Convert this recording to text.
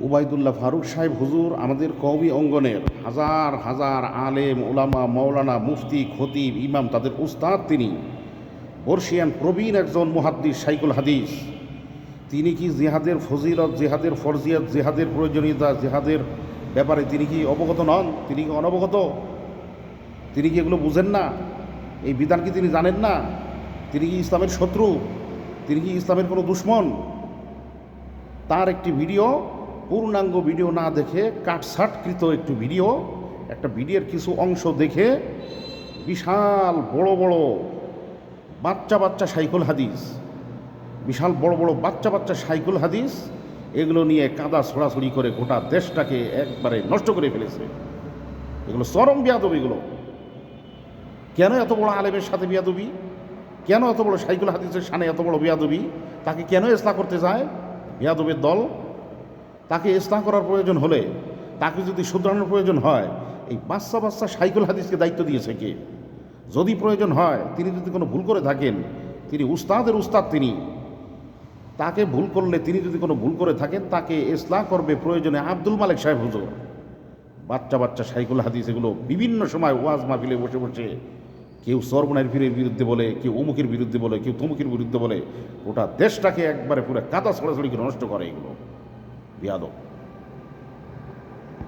Ubaidullah Faruk সাহেব হুজুর, আমাদের কওমি অঙ্গনের হাজার হাজার আলেম ওলামা মৌলানা মুফতি, খতিব, ইমাম, তাদের উস্তাদ তিনি। বর্ষিয়ান প্রবীণ একজন মুহাদ্দিস সাইকুল হাদিস। তিনি কি জেহাদের ফজিলত, জেহাদের ফরজিয়াত, জেহাদের প্রয়োজনীয়তা, জেহাদের ব্যাপারে তিনি কি অবগত নন? তিনি কি অনবগত? তিনি কি এগুলো বুঝেন না? এই বিধান কি তিনি জানেন না? তিনি কি ইসলামের শত্রু? তিনি কি ইসলামের কোনো দুশ্মন? তার একটি ভিডিও পূর্ণাঙ্গ ভিডিও না দেখে কাটসাটকৃত একটু ভিডিও, একটা ভিডিওর কিছু অংশ দেখে বিশাল বড় বড় বাচ্চা বাচ্চা সাইকুল হাদিস, বিশাল বড় বড় বাচ্চা বাচ্চা সাইকুল হাদিস, এগুলো নিয়ে কাদা ছড়াছড়ি করে গোটা দেশটাকে একবারে নষ্ট করে ফেলেছে। এগুলো চরম বিয়াদব এগুলো। কেন এত বড় আলেমের সাথে বিয়াদবি? কেন এত বড় সাইকুল হাদিসের সামনে এত বড় বিয়াদবি? তাকে কেন ইসলাম করতে যায়? বিয়াদবের দল তাকে ইসলাম করার প্রয়োজন হলে, তাকে যদি শুধরানোর প্রয়োজন হয়, এই বাচ্চা বাচ্চা সাইকুল হাদিসকে দায়িত্ব দিয়েছে কে? যদি প্রয়োজন হয়, তিনি যদি কোনো ভুল করে থাকেন, তিনি উস্তাদের উস্তাদ তিনি। তাকে ভুল করলে তিনি যদি কোনো ভুল করে থাকেন, তাকে ইসলাম করবে প্রয়োজনে আব্দুল মালিক সাহেব হুজুর। বাচ্চা বাচ্চা সাইকুল হাদিস এগুলো বিভিন্ন সময় ওয়াজ মাহফিলে বসে বসে কেউ সরবনার ফিরের বিরুদ্ধে বলে, কেউ অমুকের বিরুদ্ধে বলে, কেউ তমুকের বিরুদ্ধে বলে, গোটা দেশটাকে একবারে পুরো কাদা ছড়াছড়ি করে নষ্ট করে এগুলো। de adoptar.